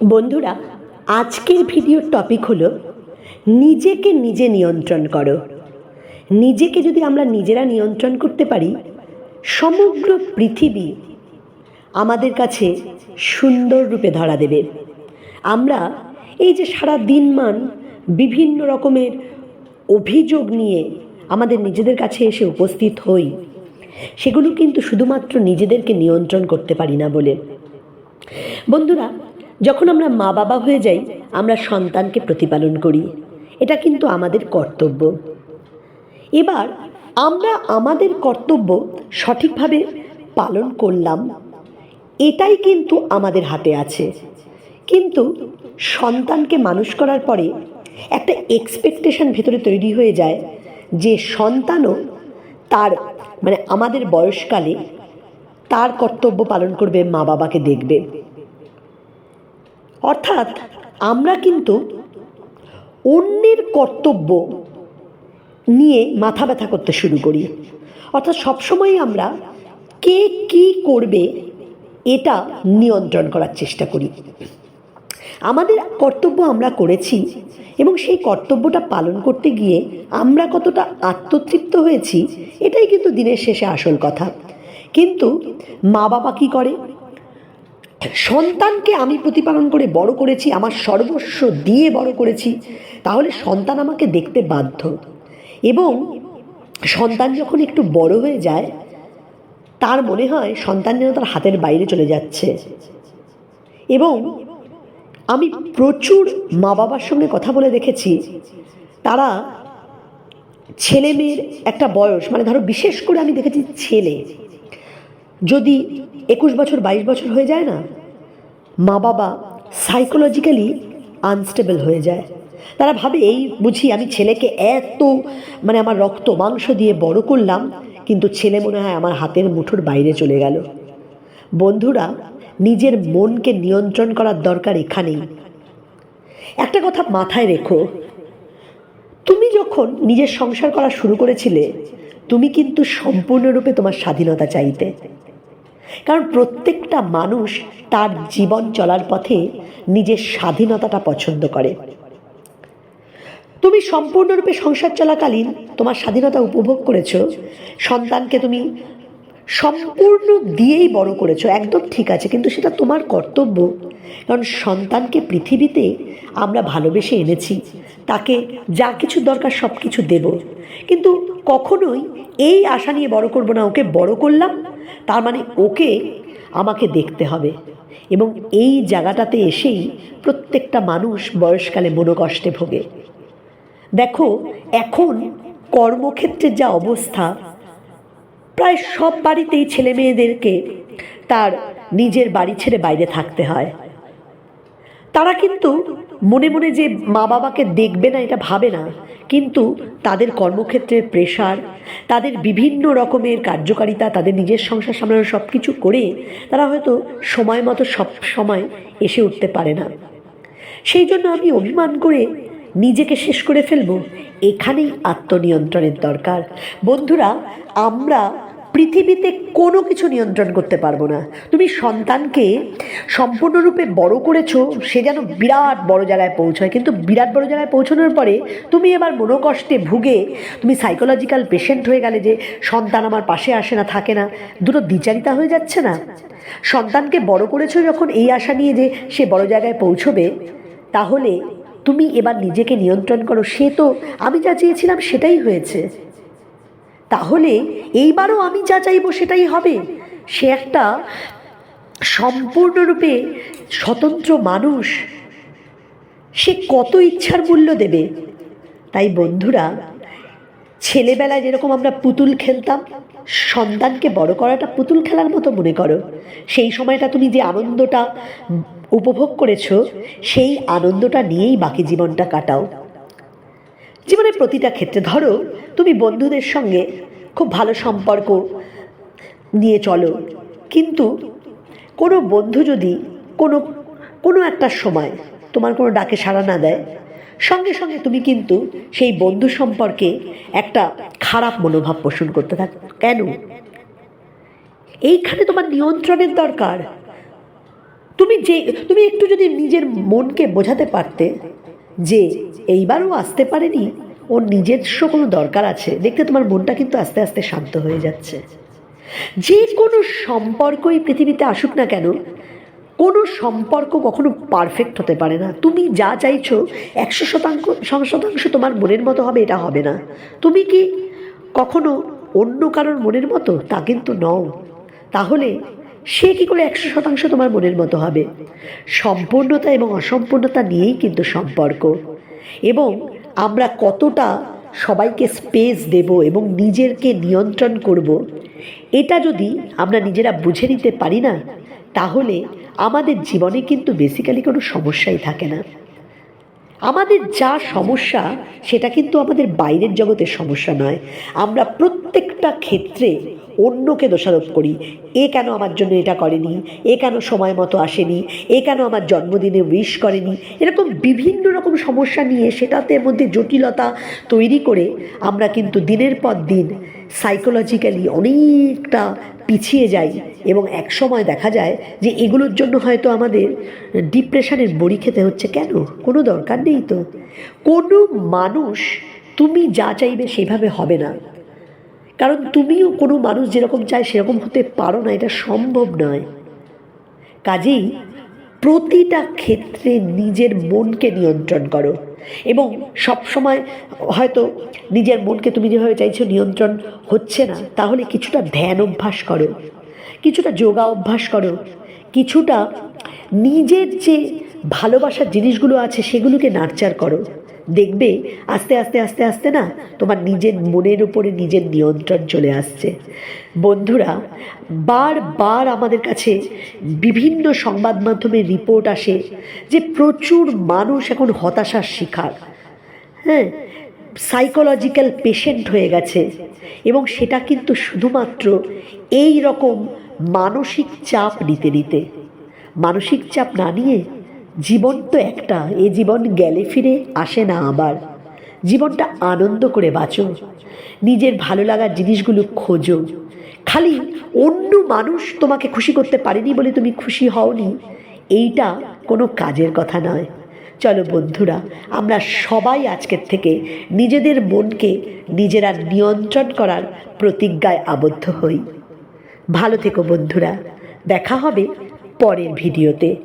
বন্ধুরা, আজকের ভিডিওর টপিক হলো নিজেকে নিজে নিয়ন্ত্রণ করো। নিজেকে যদি আমরা নিজেরা নিয়ন্ত্রণ করতে পারি, সমগ্র পৃথিবী আমাদের কাছে সুন্দর রূপে ধরা দেবে। আমরা এই যে সারা দিনমান বিভিন্ন রকমের অভিযোগ নিয়ে আমাদের নিজেদের কাছে এসে উপস্থিত হই, সেগুলো কিন্তু শুধুমাত্র নিজেদেরকে নিয়ন্ত্রণ করতে পারি না বলে। বন্ধুরা যখন আমরা মা বাবা হয়ে যাই, আমরা সন্তানকে প্রতিপালন করি। এটা কিন্তু আমাদের কর্তব্য। এবার আমরা আমাদের কর্তব্য সঠিকভাবে পালন করলাম। এটাই কিন্তু আমাদের হাতে আছে। কিন্তু সন্তানকে মানুষ করার পরে একটা এক্সপেকটেশন ভেতরে তৈরি হয়ে যায় যে সন্তানও তার মানে আমাদের বয়সকালে তার কর্তব্য পালন করবে মা বাবাকে দেখবে। অর্থাৎ আমরা কিন্তু অন্যের কর্তব্য নিয়ে মাথা ব্যথা করতে শুরু করি। অর্থাৎ সবসময় আমরা কে কি করবে এটা নিয়ন্ত্রণ করার চেষ্টা করি। আমাদের কর্তব্য আমরা করেছি এবং সেই কর্তব্যটা পালন করতে গিয়ে আমরা কতটা আত্মতৃপ্ত হয়েছি, এটাই কিন্তু দিনের শেষে আসল কথা। কিন্তু মা বাবা কী করে? সন্তানকে আমি প্রতিপালন করে বড় করেছি, আমার সর্বস্ব দিয়ে বড় করেছি, তাহলে সন্তান আমাকে দেখতে বাধ্য। এবং সন্তান যখন একটু বড় হয়ে যায়, তার মনে হয় সন্তান যেন তার হাতের বাইরে চলে যাচ্ছে। এবং আমি প্রচুর মা বাবার সঙ্গে কথা বলে দেখেছি, তারা ছেলে মেয়ের একটা বয়স মানে ধরো বিশেষ করে আমি দেখেছি ছেলে। যদি একুশ বছর, বাইশ বছর হয়ে যায় না, মা বাবা সাইকোলজিক্যালি আনস্টেবল হয়ে যায়। তারা ভাবে, এই বুঝি আমি ছেলেকে এত মানে আমার রক্ত মাংস দিয়ে বড় করলাম, কিন্তু ছেলে মনে হয় আমার হাতের মুঠোর বাইরে চলে গেল। বন্ধুরা, নিজের মনকে নিয়ন্ত্রণ করার দরকার এখানেই। একটা কথা মাথায় রেখো, তুমি যখন নিজের সংসার করা শুরু করেছিলে, তুমি কিন্তু সম্পূর্ণরূপে তোমার স্বাধীনতা চাইতে। কারণ প্রত্যেকটা মানুষ তার জীবন চলার পথে নিজের স্বাধীনতাটা পছন্দ করে। তুমি সম্পূর্ণরূপে সংসার চলাকালীন তোমার স্বাধীনতা উপভোগ করেছ, সন্তানকে তুমি সম্পূর্ণ দিয়েই বড় করেছ, একদম ঠিক আছে, কিন্তু সেটা তোমার কর্তব্য। কারণ সন্তানকে পৃথিবীতে আমরা ভালোবেসে এনেছি, তাকে যা কিছু দরকার সব কিছু দেব। কিন্তু কখনোই এই আশা নিয়ে বড় করব না, ওকে বড় করলাম, তার মানে ওকে আমাকে দেখতে হবে। এবং এই জায়গাটাতে এসেই প্রত্যেকটা মানুষ বয়সকালে মনোকষ্টে ভোগে। দেখো, এখন কর্মক্ষেত্রের যা অবস্থা প্রায় সব বাড়িতেই ছেলে মেয়েদেরকে তার নিজের বাড়ি ছেড়ে বাইরে থাকতে হয়। তারা কিন্তু মনে মনে যে মা বাবাকে দেখবে না, এটা ভাবে না। কিন্তু তাদের কর্মক্ষেত্রের প্রেশার তাদের বিভিন্ন রকমের কার্যকারিতা, তাদের নিজের সংসার সামলানো সব কিছু করে তারা হয়তো সময় মতো সব সময় এসে উঠতে পারে না। সেই জন্য আমি অভিমান করে নিজেকে শেষ করে ফেলব। এখানেই আত্মনিয়ন্ত্রণের দরকার। বন্ধুরা, আমরা পৃথিবীতে কোনো কিছু নিয়ন্ত্রণ করতে পারব না। তুমি সন্তানকে সম্পূর্ণরূপে বড় করেছ, সে যেন বিরাট বড় জায়গায় পৌঁছয়। কিন্তু বিরাট বড় জায়গায় পৌঁছানোর পরে তুমি এবার মনোকষ্টে ভুগে, তুমি সাইকোলজিক্যাল পেশেন্ট হয়ে গেলে যে সন্তান আমার পাশে আসে না, থাকে না, দুটো দ্বিচারিতা হয়ে যাচ্ছে না। সন্তানকে বড় করেছ যখন এই আশা নিয়ে যে সে বড় জায়গায় পৌঁছবে, তাহলে তুমি এবার নিজেকে নিয়ন্ত্রণ করো। সে তো আমি যা চেয়েছিলাম সেটাই হয়েছে। তাহলে এইবারও আমি যা চাইব সেটাই হবে। সে একটা সম্পূর্ণরূপে স্বতন্ত্র মানুষ। সে কত ইচ্ছার মূল্য দেবে? তাই বন্ধুরা, ছেলেবেলায় যেরকম আমরা পুতুল খেলতাম, সন্তানকে বড় করাটা পুতুল খেলার মতো মনে করো। সেই সময়টা তুমি যে আনন্দটা উপভোগ করেছ, সেই আনন্দটা নিয়েই বাকি জীবনটা কাটাও। জীবনের প্রতিটা ক্ষেত্রে ধরো তুমি বন্ধুদের সঙ্গে খুব ভালো সম্পর্ক নিয়ে চলো। কিন্তু কোনো বন্ধু যদি কোনো কোনো একটা সময় তোমার কোনো ডাকে সাড়া না দেয়, সঙ্গে সঙ্গে তুমি কিন্তু সেই বন্ধু সম্পর্কে একটা খারাপ মনোভাব পোষণ করতে থাক, কেন? এইখানে তোমার নিয়ন্ত্রণের দরকার। তুমি যে, তুমি একটু যদি নিজের মনকে বোঝাতে পারতে যে এইবারও আসতে পারেনি ওর নিজস্ব কোনো দরকার আছে। দেখতে তোমার মনটা কিন্তু আস্তে আস্তে শান্ত হয়ে যাচ্ছে। যে কোনো সম্পর্কই পৃথিবীতে আসুক না কেন, কোনো সম্পর্ক কখনো পারফেক্ট হতে পারে না। তুমি যা চাইছো, একশো শতাংশ শতাংশ তোমার মনের মতো হবে, এটা হবে না। তুমি কি কখনো অন্য কারোর মনের মতো? তা কিন্তু নও। তাহলে সে কি করে একশো শতাংশ তোমার মনের মতো হবে? সম্পূর্ণতা এবং অসম্পূর্ণতা নিয়েই কিন্তু সম্পর্ক। এবং আমরা কতটা সবাইকে স্পেস দেব এবং নিজেরকে নিয়ন্ত্রণ করব, এটা যদি আমরা নিজেরা বুঝে নিতে পারি না, তাহলে আমাদের জীবনে কিন্তু বেসিক্যালি কোনো সমস্যাই থাকে না। আমাদের যা সমস্যা, সেটা কিন্তু আমাদের বাইরের জগতের সমস্যা নয়। আমরা প্রত্যেকটা ক্ষেত্রে অন্যকে দোষারোপ করি। এ কেন আমার জন্য এটা করেনি? এ কেন সময় মতো আসেনি? এ কেন আমার জন্মদিনে উইশ করেনি? এরকম বিভিন্ন রকম সমস্যা নিয়ে সেটাতে মধ্যে জটিলতা তৈরি করে আমরা কিন্তু দিনের পর দিন সাইকোলজিক্যালি অনেকটা পিছিয়ে যাই এবং এক সময় দেখা যায় যে এগুলোর জন্য হয়তো আমাদের ডিপ্রেশনের বড়ি খেতে হচ্ছে। কেন? কোনো দরকার নেই তো। কোনো মানুষ তুমি যা চাইবে সেভাবে হবে না। কারণ তুমিও কোনো মানুষ যেরকম চায় সেরকম হতে পারো না, এটা সম্ভব নয়। কাজেই প্রতিটা ক্ষেত্রে নিজের মনকে নিয়ন্ত্রণ করো। এবং সব সময় হয়তো নিজের মনকে তুমি যেভাবে চাইছো নিয়ন্ত্রণ হচ্ছে না, তাহলে কিছুটা ধ্যান অভ্যাস করো, কিছুটা যোগা অভ্যাস করো, কিছুটা নিজের যে ভালোবাসার জিনিসগুলো আছে সেগুলোকে নার্চার করো। দেখবে আস্তে আস্তে আস্তে আস্তে না তোমার নিজের মনের উপরে নিজের নিয়ন্ত্রণ চলে আসছে। বন্ধুরা, বারবার আমাদের কাছে বিভিন্ন সংবাদ মাধ্যমে রিপোর্ট আসে যে প্রচুর মানুষ এখন হতাশার শিকার। হ্যাঁ সাইকোলজিক্যাল পেশেন্ট হয়ে গেছে এবং সেটা কিন্তু শুধুমাত্র এই রকম মানসিক চাপ নিতে নিতে। মানসিক চাপ না নিয়ে জীবন তো একটা, এ জীবন গেলে ফিরে আসে না আবার। জীবনটা আনন্দ করে বাঁচো, নিজের ভালো লাগার জিনিসগুলো খোঁজো। খালি অন্য মানুষ তোমাকে খুশি করতে পারেনি বলে তুমি খুশি হওনি, এইটা কোনো কাজের কথা নয়। চলো বন্ধুরা, আমরা সবাই আজকের থেকে নিজেদের মনকে নিজেরা নিয়ন্ত্রণ করার প্রতিজ্ঞায় আবদ্ধ হই। ভালো থেকো বন্ধুরা, দেখা হবে পরের ভিডিওতে।